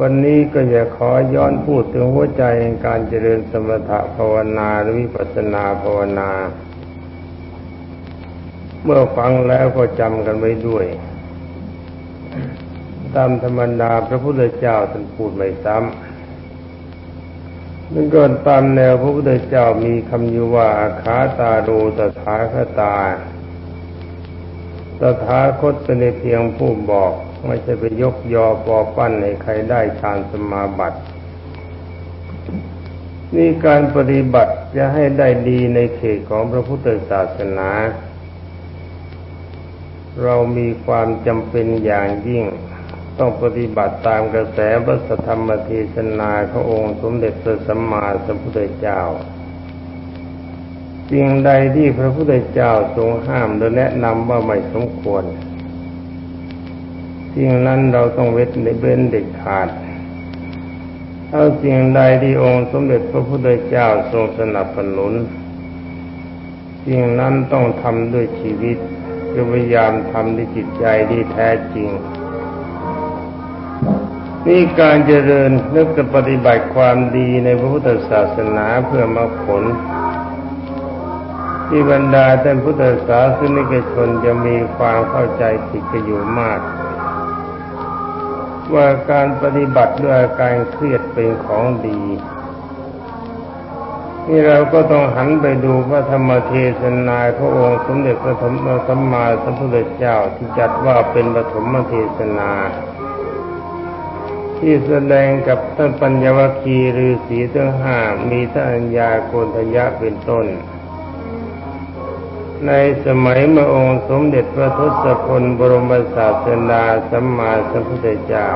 วันนี้ก็จะขอย้อนพูดถึงหัวใจในการเจริญสมถะภาวนาหรือวิปัสสนาภาวนา เมื่อฟังแล้วก็จำกันไว้ด้วย ตามธรรมดาพระพุทธเจ้าท่านพูดไม่ซ้ำนั่นก็ตามแนวพระพุทธเจ้ามีคำอยู่ว่าขาตาดูตถาคตาตถาคตเป็นเพียงผู้บอก ไม่ใช่ไปยกยอปอปั้นให้ใครได้ฌานสมาบัติ นี่การปฏิบัติจะให้ได้ดีในเขตของพระพุทธศาสนา เรามีความจำเป็นอย่างยิ่ง ต้องปฏิบัติตามกระแสพระธรรมเทศนาขององค์สมเด็จพระสัมมาสัมพุทธเจ้าสิ่งใดที่พระพุทธเจ้าทรงห้ามและแนะนำว่าไม่สมควร สิ่งนั้นเราต้องเว้นเว้นเด็ดขาดเอาสิ่งใดที่องค์สมเด็จพระพุทธเจ้าทรงสนับสนุน สิ่งนั้นต้องทำด้วยชีวิตพยายามทำด้วยจิตใจที่แท้จริงนี่การเจริญนึกจะปฏิบัติความดีในพระพุทธศาสนาเพื่อมาผล ที่บรรดาท่านพุทธศาสนิกชนจะมีความเข้าใจผิดกันอยู่มาก ว่าการปฏิบัติด้วยการเครียดเป็นของดีนี่เราก็ต้องหันไปดูพระธรรมเทศนาพระองค์สมเด็จพระธรรมสัมมาสัมพุทธเจ้าที่จัดว่าเป็นปฐมเทศนา ที่แสดงกับท่านปัญญวคีหรือสีทั้งห้ามีท่านญาโกนทยะเป็นต้น ในสมัยเมื่อองค์สมเด็จพระทศพลบรมศาสดาสัมมาสัมพุทธเจ้า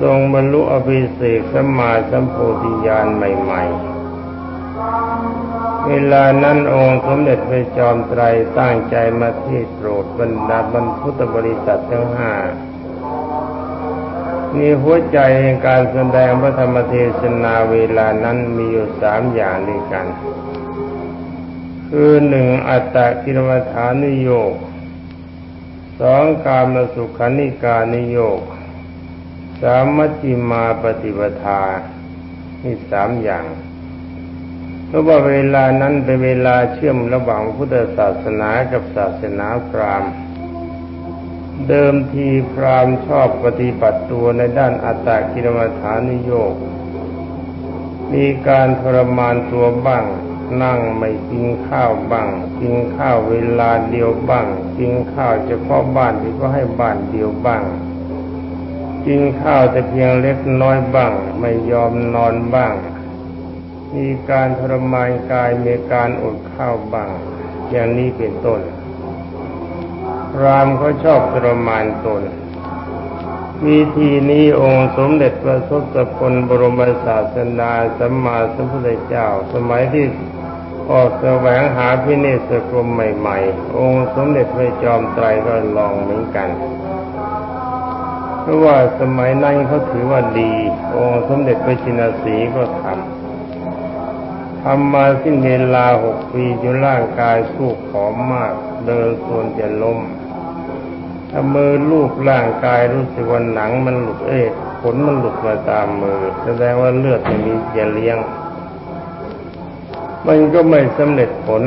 ทรงบรรลุอภิเศกสัมมาสัมโพธิญาณใหม่ๆ เวลานั้นองค์สมเด็จพระจอมไตรตั้งใจมาเทศโปรดบรรดาบรรพุทธบริษัททั้งห้ามีหัวใจในการแสดงพระธรรมเทศนาเวลานั้นมีอยู่สามอย่างด้วยกัน คือหนึ่งอัตตะกิรมฐานิโยกสองกามสุขานิกานิโยกสามมัจจิมาปฏิปทานี่สามอย่างเพราะว่าเวลานั้นเป็นเวลาเชื่อมระหว่างพุทธศาสนากับศาสนาพราหมณ์ เดิมทีพราหมณ์ชอบปฏิบัติตัวในด้านอัตตะกิรมฐานิโยกมีการทรมานตัวบ้าง นั่งไม่กินข้าวบ้าง กินข้าวเวลาเดียวบ้าง กินข้าวเฉพาะบ้านที่ก็ให้บ้านเดียวบ้าง กินข้าวแต่เพียงเล็กน้อยบ้าง ไม่ยอมนอนบ้าง มีการทรมานกายมีการอดข้าวบ้าง อย่างนี้เป็นต้น รามเขาชอบทรมานตนวิธีนี้องค์สมเด็จพระทศพลบรมศาสดาสัมมาสัมพุทธเจ้า สมัยที่ ออกแสวงหาพิเนศกรมใหม่ๆ องค์สมเด็จพระจอมไตรก็ลองเหมือนกัน เพราะว่าสมัยนั้นเขาถือว่าดี องค์สมเด็จพระจินสีก็ทำทำมาสิ้นเวลาหกปีจนร่างกายสู้ผอมมาก เดินส่วนจะล้มถ้ามือลูบร่างกายรู้สึกว่าหนังมันหลุดเอ๊ะขนมันหลุดมาตามมือ แสดงว่าเลือดมันมีจะเลี้ยง มันก็ไม่สำเร็จผล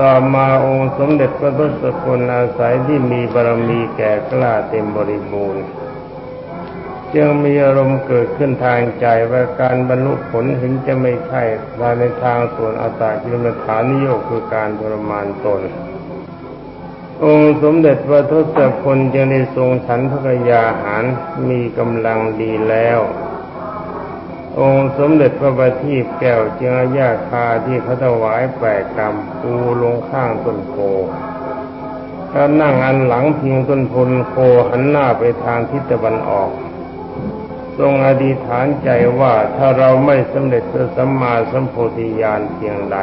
ต่อมาองค์สมเด็จพระทศพลอาศัยที่มีบารมีแก่กล้าเต็มบริบูรณ์จึงมีอารมณ์เกิดขึ้นทางใจว่าการบรรลุผลถึงจะไม่ใช่ในทางส่วนอัตตากิลมฐานิโยคคือการทรมานตน องค์สมเด็จพระทศพลจึงได้ทรงฉันพระยาหารมีกำลังดีแล้ว องค์สมเด็จพระบัณฑิตแก้วจึงอาญาคาที่เขาถวายแปกกรรมปูลงข้างต้นโพถ้านั่งอันหลังพิงต้นพลโคหันหน้าไปทางทิศตะวันออก ทรงอธิษฐานใจว่าถ้าเราไม่สำเร็จพระสัมมาสัมโพธิญาณเพียงใด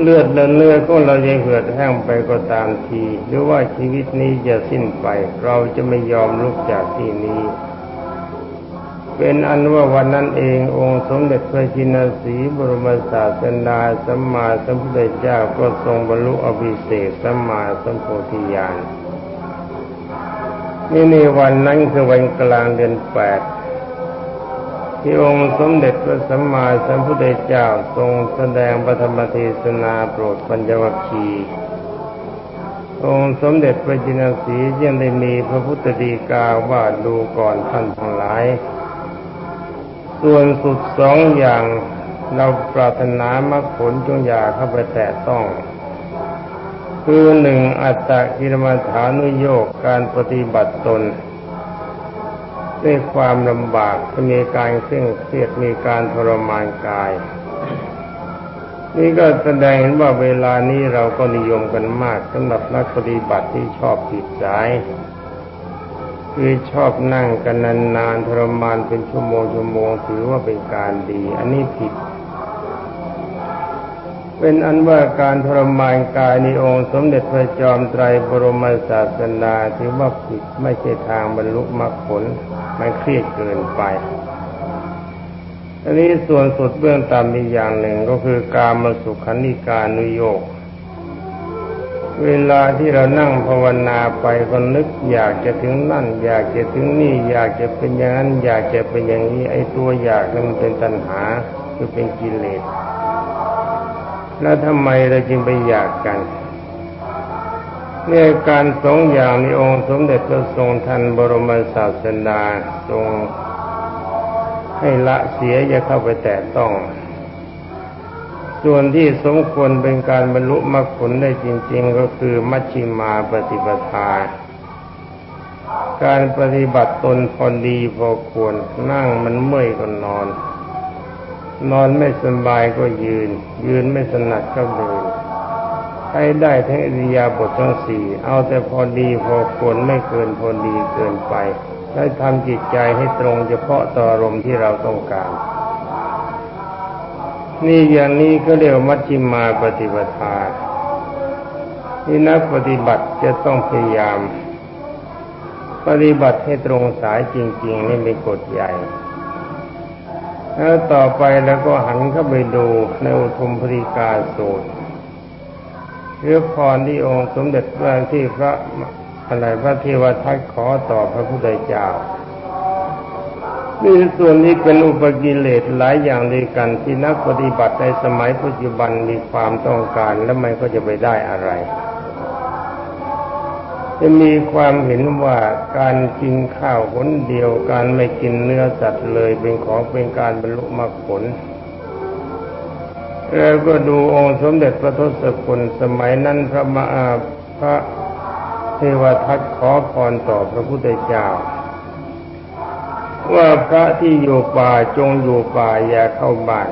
เลือดและเนื้อของเราจะเหือดแห้งไปก็ตามที หรือว่าชีวิตนี้จะสิ้นไป เราจะไม่ยอมลุกจากที่นี้ เป็นอันว่าวันนั้นเององค์สมเด็จพระจินสีบรมศาสดาสัมมาสัมพุทธเจ้าก็ทรงบรรลุอภิเศษสัมมาสัมโพธิญาณนี่ในวันนั้นคือวันกลางเดือนแปดที่องค์สมเด็จพระสัมมาสัมพุทธเจ้าทรงแสดงปฐมเทศนาโปรดปัญจวัคคีย์องค์สมเด็จพระจินสียังได้มีพระพุทธดีกาว่าดูก่อนท่านทั้งหลาย ส่วนสุดสองอย่างเราปรารถนามรรคผลจงอย่าเข้าไปแตะต้อง คือหนึ่งอัตตกิรมาฐานุโยกการปฏิบัติตนด้วยความลำบากจะมีการเคร่งเครียดมีการทรมานกาย นี่ก็แสดงเห็นว่าเวลานี้เราก็นิยมกันมากสำหรับนักปฏิบัติที่ชอบผิดสาย คือชอบนั่งกันนานๆทรมานเป็นชั่วโมงชั่วโมงถือว่าเป็นการดี อันนี้ผิด เป็นอันว่าการทรมานกายในองค์สมเด็จพระจอมไตรบรมศาสดาถือว่าผิดไม่ใช่ทางบรรลุมรรคผลมันเครียดเกินไปอันนี้ส่วนสุดเบื้องต่ำอีกอย่างหนึ่งก็คือการมาสุขันิการนุโยก เวลาที่เรานั่งภาวนาไปก็นึกอยากจะถึงนั่น อยากจะถึงนี่ อยากจะเป็นอย่างนั้น อยากจะเป็นอย่างนี้ ไอ้ตัวอยากนั้นมันเป็นตัณหาคือเป็นกิเลสแล้วทำไมเราจึงไปอยากกันเนี่ยการสองอย่างในองค์สมเด็จพระทรงทันบรมศาสดาทรงให้ละเสียอย่าเข้าไปแตะต้อง ส่วนที่สมควรเป็นการบรรลุมรรคผลได้จริง ๆ ก็คือมัชฌิมาปฏิปทา การปฏิบัติตนพอดีพอควรนั่งมันเมื่อยก็นอน นอนไม่สบายก็ยืน ยืนไม่สนัดก็เดินให้ได้ทั้งอริยาบททั้งสี่เอาแต่พอดีพอควรไม่เกินพอดีเกินไป ได้ทำจิตใจให้ตรงเฉพาะต่ออารมณ์ที่เราต้องการ นี่อย่างนี้ก็เรียกมัชฌิมาปฏิปทาที่นักปฏิบัติจะต้องพยายาม ปฏิบัติให้ตรงสายจริงๆนี่เป็นกฎใหญ่ แล้วต่อไปแล้วก็หันเข้าไปดูในอุทุมปริกาสูตรเรือพรที่องค์สมเด็จพระที่พระอะไรพระเทวทัตขอต่อพระพุทธเจ้า นี่ส่วนนี้เป็นอุปกิเลสหลายอย่างด้วยกันที่นักปฏิบัติในสมัยปัจจุบันมีความต้องการแล้วมันก็จะไปได้อะไร จะมีความเห็นว่าการกินข้าวหนเดียวการไม่กินเนื้อสัตว์เลยเป็นของเป็นการบรรลุมรรคผลแล้วก็ดูองค์สมเด็จพระทศกุลสมัยนั้นพระมาพระเทวทัตขอพรต่อพระพุทธเจ้า ว่าพระที่อยู่ป่าจงอยู่ป่าอย่าเข้าบ้าน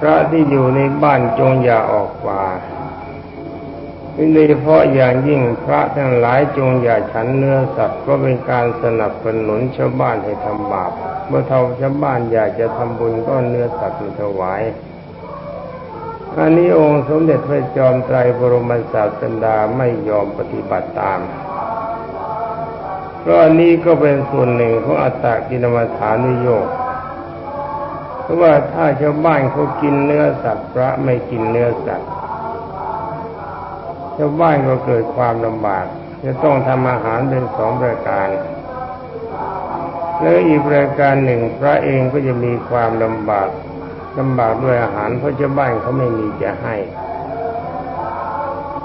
พระที่อยู่ในบ้านจงอย่าออกป่าโดยเฉพาะอย่างยิ่งพระทั้งหลายจงอย่าฉันเนื้อสัตว์ก็เป็นการสนับสนุนชาวบ้านให้ทำบาปเมื่อเท่าชาวบ้านอยากจะทำบุญก็เนื้อสัตว์มาถวายอันนี้องค์สมเด็จพระจอมไตรบรมศาสดาไม่ยอมปฏิบัติตาม เพราะอันนี้ก็เป็นส่วนหนึ่งของอัตตกินมฐานุโยกเพราะว่าถ้าชาวบ้านเขากินเนื้อสัตว์พระไม่กินเนื้อสัตว์ชาวบ้านก็เกิดความลำบาก จะต้องทำอาหารเป็นสองประการแล้วอีกประการหนึ่งพระเองก็จะมีความลำบากลำบากด้วยอาหารเพราะชาวบ้านเขาไม่มีจะให้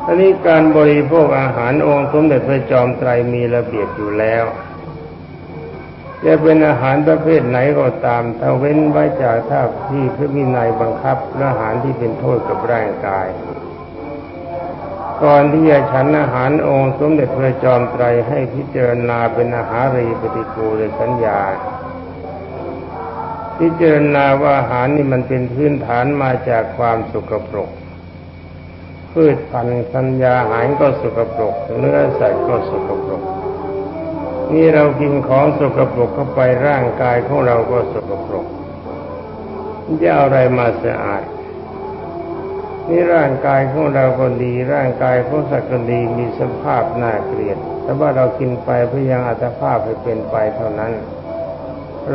อันนี้การบริโภคอาหารองค์สมเด็จพระจอมไตรมีระเบียบอยู่แล้วจะเป็นอาหารประเภทไหนก็ตามถ้าเว้นไว้จากท่าที่พระวินัยบังคับอาหารที่เป็นโทษกับร่างกาย ก่อนที่จะฉันอาหารองค์สมเด็จพระจอมไตรให้พิจารณาเป็นอาหารรีปฏิกูลสัญญา พิจารณาว่าอาหารนี่มันเป็นพื้นฐานมาจากความสุกปรก พืชพันธุ์สัญญาหารก็สุกปรกเนื้อสัตว์ก็สุกปรกนี่เรากินของสุกปรกเข้าไปร่างกายของเราก็สุกปรกจะเอาอะไรมาสะอาดนี่ร่างกายของเราก็ดี ร่างกายของสัตว์ก็ดีมีสภาพน่าเกลียด แต่ว่าเรากินไปเพื่อยังอัตภาพให้เป็นไปเท่านั้น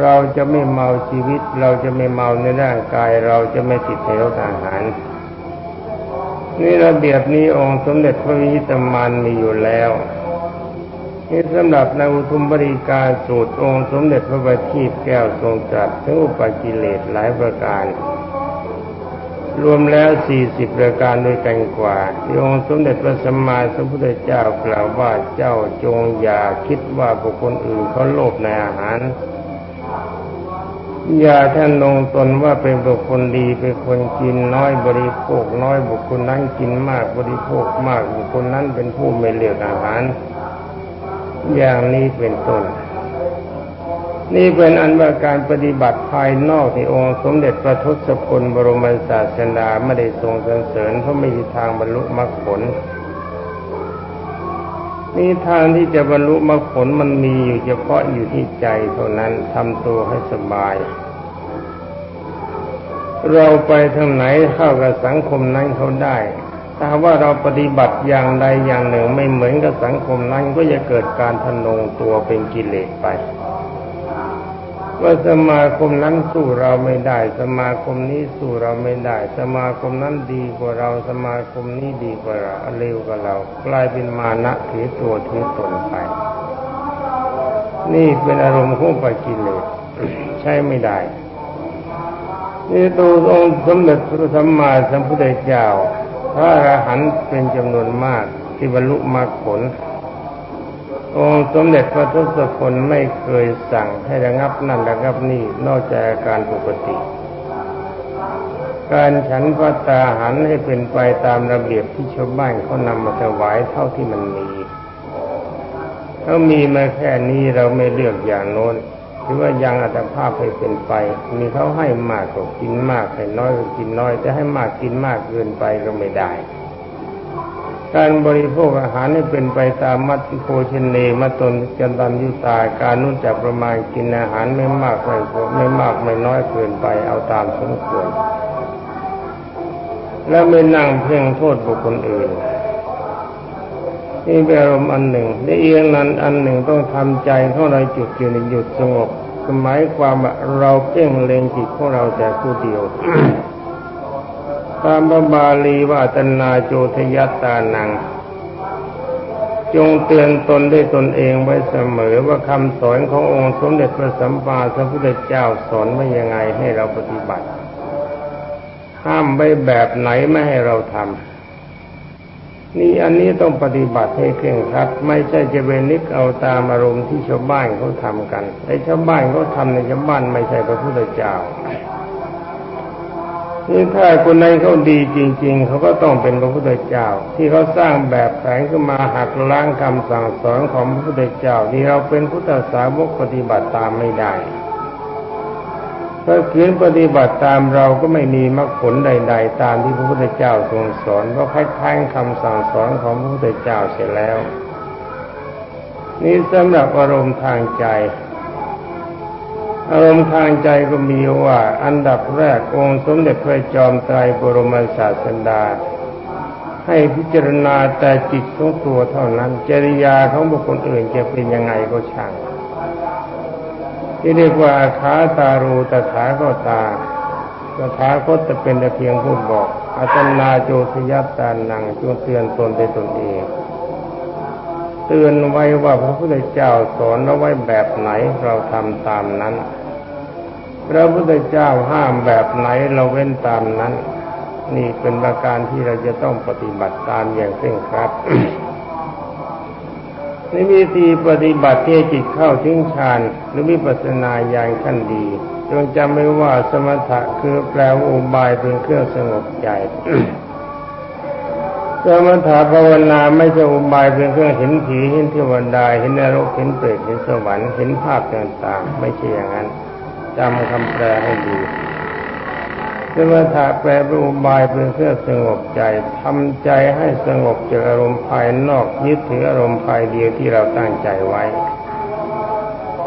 เราจะไม่เมาชีวิต เราจะไม่เมาในร่างกาย เราจะไม่ติดในรสอาหาร นี่ระเบียบนี้องค์สมเด็จพระวิชิตมานมีอยู่แล้วนี่สำหรับในอุทุมบริการสูตรองค์สมเด็จพระบัณฑิตแก้วทรงตรัสถึงอุปกิเลสหลายประการ รวมแล้วสี่สิบประการด้วยกันกว่าที่องค์สมเด็จพระสัมมาสัมพุทธเจ้ากล่าวว่าเจ้าจงอย่าคิดว่าบุคคลอื่นเขาโลภในอาหาร อย่าท่านลงตนว่าเป็นบุคคลดีเป็นคนกินน้อยบริโภคน้อยบุคคลนั้นกินมากบริโภคมากบุคคลนั้นเป็นผู้ไม่เลือกอาหาร อย่างนี้เป็นต้นนี่เป็นอันว่าการปฏิบัติภายนอกที่องค์สมเด็จพระทศพลบรมศาสดาไม่ได้ทรงสรรเสริญเพราะไม่มีทางบรรลุมรรคผล นี่ทางที่จะบรรลุมรรคผลมันมีอยู่เฉพาะอยู่ที่ใจเท่านั้นทำตัวให้สบาย เราไปทางไหนเข้ากับสังคมนั้นเขาได้ ถ้าว่าเราปฏิบัติอย่างใดอย่างหนึ่งไม่เหมือนกับสังคมนั้นก็จะเกิดการทะนงตัวเป็นกิเลสไป ว่าสมาคมนั้นสู้เราไม่ได้ สมาคมนี้สู้เราไม่ได้ สมาคมนั้นดีกว่าเรา สมาคมนี้ดีกว่าเราเร็วกว่าเรา กลายเป็นมานะถือตัวถือตนไป นี่เป็นอารมณ์ของปัจกิเลสใช้ไม่ได้ นี่ตัวองค์สมเด็จพระสัมมาสัมพุทธเจ้าพระอรหันต์เป็นจำนวนมากที่บรรลุมรรคผล องค์สมเด็จพระทศพลไม่เคยสั่งให้ระงับนั่นระงับนี่นอกจากอาการปกติ การฉันพระตาหันให้เป็นไปตามระเบียบที่ชาวบ้านเขานำมาถวายเท่าที่มันมีถ้ามีมาแค่นี้เราไม่เลือกอย่างโน้นหรือว่ายังอัตภาพให้เป็นไป มีเขาให้มากก็กินมากให้น้อยก็กินน้อยจะให้มากกินมากเกินไปก็ไม่ได้ การบริโภคอาหารให้เป็นไปตามมัตติโภชเนมัตตนจันตันยุตาการนุ่นจับประมาณกินอาหารไม่มากไม่ไม่มากไม่น้อยเกินไปเอาตามสมควร แล้วไม่นั่งเพ่งโทษบุคคลอื่นนี่เป็นอารมณ์อันหนึ่งในเอียงนั้นอันหนึ่งต้องทำใจเของเรจุดอยู่ในหยุดสงบหมายความว่าเราเพ่งเล็งจิตของเราแต่ผู้เดียว ตามพระบาลีว่าตนาโจทยตานัง จงเตือนตนได้ตนเองไว้เสมอว่าคำสอนขององค์สมเด็จพระสัมมาสัมพุทธเจ้าสอนว่ายังไงให้เราปฏิบัติ ห้ามไว้แบบไหนไม่ให้เราทำนี่อันนี้ต้องปฏิบัติให้เคร่งครัดไม่ใช่จะเป็นนึกเอาตามอารมณ์ที่ชาวบ้านเขาทำกันไอ้ชาวบ้านเขาทำในชาวบ้านไม่ใช่พระพุทธเจ้า นี่ถ้าคนนั้นเขาดีจริง ๆ เขาก็ต้องเป็นพระพุทธเจ้า ที่เขาสร้างแบบแผนขึ้นมาหักล้างคำสั่งสอนของพระพุทธเจ้าที่เราเป็นพุทธสาวกปฏิบัติตามไม่ได้ถ้าขืนปฏิบัติตามเราก็ไม่มีมรรคผลใด ๆ ตามที่พระพุทธเจ้าทรงสอนเพราะคล้ายคำสั่งสอนของพระพุทธเจ้าเสร็จแล้ว นี่สำหรับอารมณ์ทางใจ อารมณ์ทางใจก็มีว่าอันดับแรกองค์สมเด็จพระจอมไตรบรมศาสดา ให้พิจารณาแต่จิตของตัวเท่านั้น จริยาของบุคคลอื่นจะเป็นยังไงก็ช่าง ที่เรียกว่าขาตารูตถาก็ตาตถาคตจะเป็นแต่เพียงพูดบอกอัตนาโจทยัตตานังจงเตือนตนในตนเองเตือนไว้ว่าพระพุทธเจ้าสอนเราไว้แบบไหนเราทำตามนั้น พระพุทธเจ้าห้ามแบบไหนเราเว้นตามนั้น นี่เป็นประการที่เราจะต้องปฏิบัติตามอย่างเคร่งครัดในวิธีปฏิบัติที่จิตเข้าถึงฌานหรือวิปัสสนาอย่างขั้นดีจงจำไว้ว่าสมถะคือแปลว่าอุบายเป็นเครื่องสงบใจสมถะภาวนาไม่ใช่อุบายเป็นเครื่องเห็นผีเห็นเทวดาเห็นนรกเห็นเปรตเห็นสวรรค์เห็นภาพต่างๆไม่ใช่อย่างนั้น จำคำแปลให้ดีสมถะแปลเป็นอุบายเป็นเครื่อสงบใจทำใจให้สงบจากอารมณ์ภายนอกยึดถืออารมณ์ภายเดียวที่เราตั้งใจไว้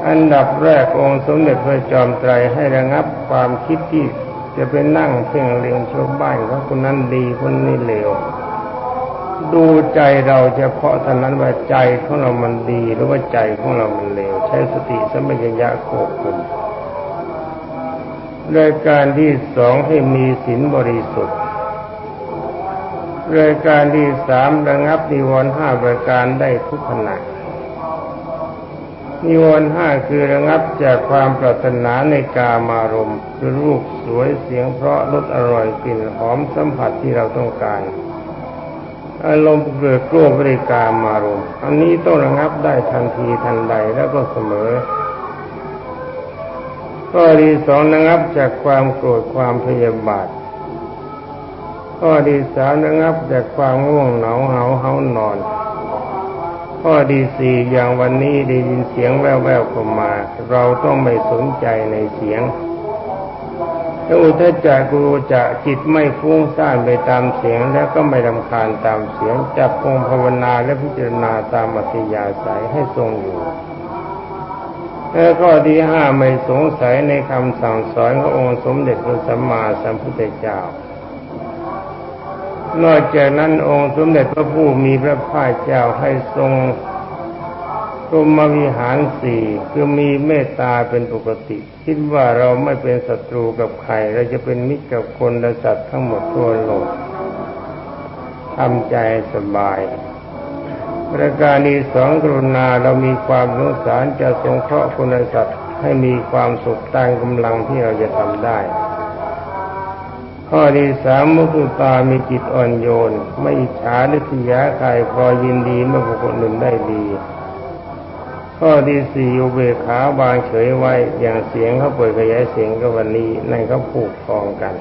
อันดับแรกองค์สมเด็จพระจอมไตรให้ระงับความคิดที่จะไปนั่งเพ่งเล็งชาวบ้านเขาคนนั้นดีคนนี้เลวดูใจเราเฉพาะเท่านั้นว่าใจของเรามันดีหรือว่าใจของเรามันเลวใช้สติสัมปชัญญะควบคุม รายการที่สองให้มีศีลบริสุทธิ์รายการที่สามระงับนิวรณ์ห้าประการได้ทุกขณะนิวรณ์ห้าคือระงับจากความปรารถนาในกามารมณ์คือรูปสวยเสียงเพราะรสอร่อยกลิ่นหอมสัมผัสที่เราต้องการอารมณ์เกิดกลัวบริการมารมณ์อันนี้ต้องระงับได้ทันทีทันใดแล้วก็เสมอ ข้อที่สองระงับจากความโกรธความพยาบาท ข้อที่สามระงับจากความง่วงเหงาเหาเฮานอน ข้อที่สี่อย่างวันนี้ได้ยินเสียงแว่วๆเข้ามา เราต้องไม่สนใจในเสียงถ้าอุทจักกูจะจิตไม่ฟุ้งซ่านไปตามเสียงแล้วก็ไม่รำคาญตามเสียงจับองค์ภาวนาและพิจารณาตามอัธยาศัยให้ทรงอยู่ และข้อที่ห้าไม่สงสัยในคำสั่งสอนขององค์สมเด็จพระสัมมาสัมพุทธเจ้า นอกจากนั้นองค์สมเด็จพระผู้มีพระภาคเจ้าให้ทรงรมวิหารสี่คือมีเมตตาเป็นปกติ คิดว่าเราไม่เป็นศัตรูกับใคร เราจะเป็นมิตรกับคนและสัตว์ทั้งหมดทั่วโลกทำใจสบาย ประการที่สองกรุณาเรามีความสงสารจะสงเคราะห์คนสัตว์ให้มีความสุขตามกำลังที่เราจะทำได้ ข้อที่สามมุตุตามีจิตอ่อนโยน ไม่อิจฉาหรือทิยาใครพอยินดีเมื่อบุคคลหนึ่งได้ดี ข้อที่สี่อุเบกขาวางเฉยไว้อย่างเสียงเขาเปิดขยายเสียงก็วันนี้นั่นเขาผูกคองกัน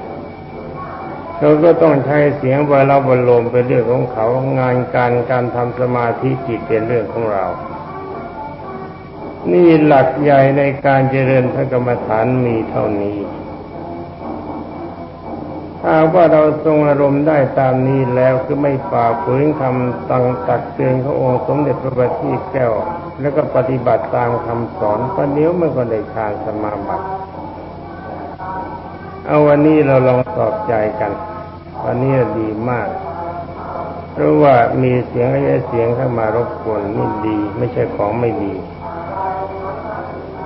เราก็ต้องใช้เสียงวาลาบรลมเป็นเรื่องของเขางานการการทำสมาธิจิตเป็นเรื่องของเรา นี่หลักใหญ่ในการเจริญพระกรรมฐานมีเท่านี้ ถ้าว่าเราทรงอารมณ์ได้ตามนี้แล้วคือไม่ป่าฝืนคำตังตักเตือนขององค์สมเด็จพระบัณฑิตแก้ว แล้วก็ปฏิบัติตามคำสอนประเดี๋ยวมันก็ได้ฌานสมาบัติเอาวันนี้เราลองสอบใจกัน วันนี้ดีมาก เพราะว่ามีเสียงอะไรเสียงเข้ามารบกวนนี่ดี ไม่ใช่ของไม่ดี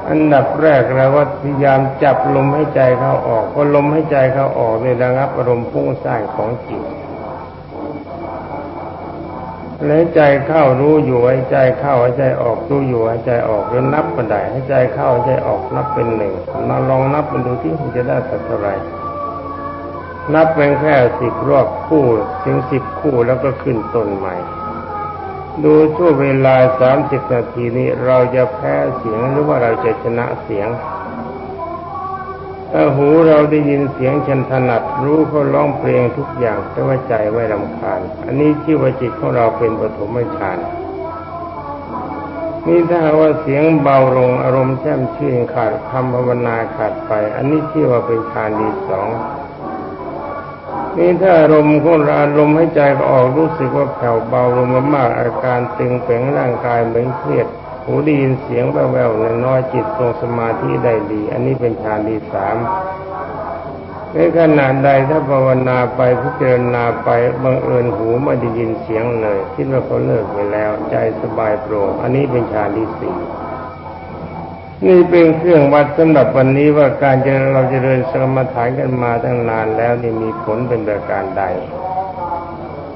อันดับแรกเราก็พยายามจับลมให้ใจเข้าออกพอลมให้ใจเข้าออกในระงับอารมณ์พุ่งสร้างของจิตแล้วใจเข้ารู้อยู่ให้ใจเข้าให้ใจออกรู้อยู่ให้ใจออกแล้วนับบันไดให้ใจเข้าให้ใจออกนับเป็นหนึ่งมาลองนับมันดูที่มันจะได้สักเท่าไหร่ นับเป็นแค่สิบรอบคู่ถึงสิบคู่แล้วก็ขึ้นต้นใหม่ ดูช่วงเวลาสามสิบนาทีนี้เราจะแพ้เสียงหรือว่าเราจะชนะเสียงถ้าหูเราได้ยินเสียงฉันถนัดรู้เขาร้องเพลงทุกอย่างแต่ว่าใจไม่รำคาญ อันนี้ชื่อว่าจิตของเราเป็นปฐมฌานนี่ถ้าว่าเสียงเบาลงอารมณ์แช่มชื่นขาดคำภาวนาขาดไป อันนี้ชื่อว่าเป็นฌานดีสอง นี่ถ้าอารมณ์ของเราลมให้ใจก็ออกรู้สึกว่าแผ่วเบาลงมามากอาการตึงเป่งร่างกายเหมือนเครียดหูได้ยินเสียงแว่วๆน้อยจิตทรงสมาธิได้ดี อันนี้เป็นฌานที่สามในขณะใดถ้าภาวนาไปพิจารณาไปบังเอิญหูไม่ได้ยินเสียงเลยคิดว่าเขาเลิกไปแล้ว ใจสบายโปร่งอันนี้เป็นฌานที่สี่ นี่เป็นเครื่องวัดสำหรับวันนี้ว่าการจะเราจะเดินสมถานกันมาตั้งนานแล้วนี่มีผลเป็นประการใด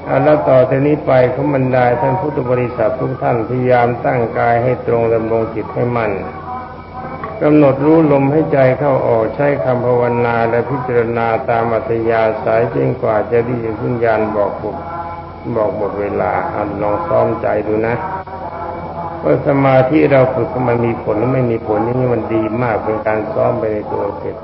เอาแล้วต่อจากนี้ไปขาบรรดาท่านพุทธบริษัททุกท่านพยายามตั้งกายให้ตรงดำรงจิตให้มั่นกำหนดรู้ลมให้ใจเข้าออกใช้คำภาวนาและพิจารณาตามอัธยาศัยจนกว่าจะได้ยินสัญญาณบอกบุบอกหมดเวลาอันลองซ้อมใจดูนะ ว่าสมาธิเราฝึกมันมีผลหรือไม่มีผลนี่มันดีมากเป็นการซ้อมไปในตัวเสร็จ